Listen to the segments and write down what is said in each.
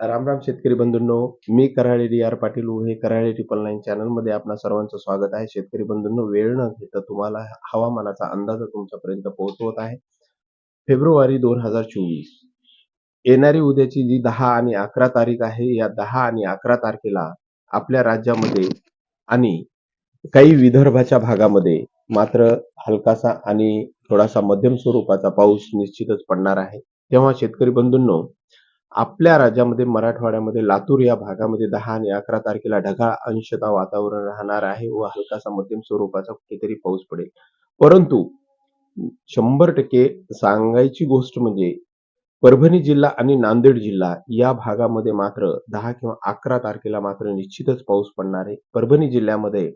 राम राम शेतकरी बंधूंनो मी कराळे डी आर पाटील हे कराळे ट्रिपल नाईन चॅनलमध्ये आपणा सर्वांचं स्वागत आहे. शेतकरी बंधूंनो वेळ न घेता तुम्हाला हवामानाचा अंदाज तुमच्यापर्यंत पोहोचवत आहे. फेब्रुवारी दोन हजार चोवीस. येणारी उद्याची जी दहा आणि अकरा तारीख आहे या दहा आणि अकरा तारखेला आपल्या राज्यामध्ये आणि काही विदर्भाच्या भागामध्ये मात्र हलकासा आणि थोडासा मध्यम स्वरूपाचा पाऊस निश्चितच पडणार आहे. तेव्हा शेतकरी बंधूंनो आपल्या राज्यामध्ये मराठवाड्यामध्ये लातूर या भागामध्ये दहा आणि अकरा तारखेला ढगाळ अंशता वातावरण राहणार आहे व हलकासा मध्यम स्वरूपाचा कुठेतरी पाऊस पडेल. परंतु शंभर टक्के सांगायची गोष्ट म्हणजे परभणी जिल्हा आणि नांदेड जिल्हा या भागामध्ये मात्र दहा किंवा अकरा तारखेला मात्र निश्चितच पाऊस पडणार आहे. परभणी जिल्ह्यामध्ये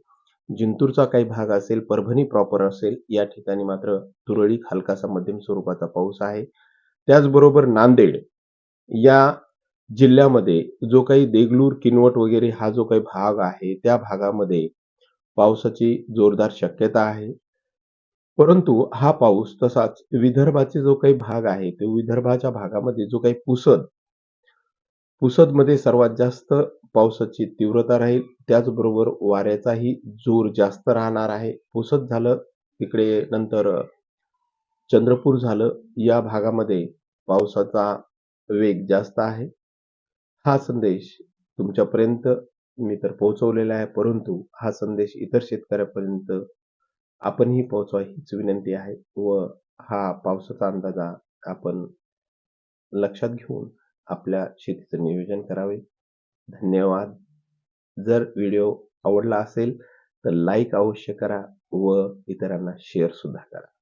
जिंतूरचा काही भाग असेल परभणी प्रॉपर असेल या ठिकाणी मात्र तुरळीक हलकासा मध्यम स्वरूपाचा पाऊस आहे. त्याचबरोबर नांदेड या जिल्ह्यामध्ये जो काही देगलूर किनवट वगैरे हा जो काही भाग आहे त्या भागामध्ये पावसाची जोरदार शक्यता आहे. परंतु हा पाऊस तसाच विदर्भाचे जो काही भाग आहे ते विदर्भाच्या भागामध्ये जो काही पुसद पुसदमध्ये सर्वात जास्त पावसाची तीव्रता राहील. त्याचबरोबर वाऱ्याचाही जोर जास्त राहणार आहे. पुसद झालं तिकडे नंतर चंद्रपूर झालं या भागामध्ये पावसाचा वेग जास्त आहे. हा संदेश तुमच्यापर्यंत मी तर पोहोचवलेला आहे परंतु हा संदेश इतर शेतकऱ्यापर्यंत आपणही पोहोचवा हीच विनंती आहे व हा पावसाचा अंदाजा आपण लक्षात घेऊन आपल्या शेतीचं नियोजन करावे. धन्यवाद. जर व्हिडिओ आवडला असेल तर लाईक अवश्य करा व इतरांना शेअर सुद्धा करा.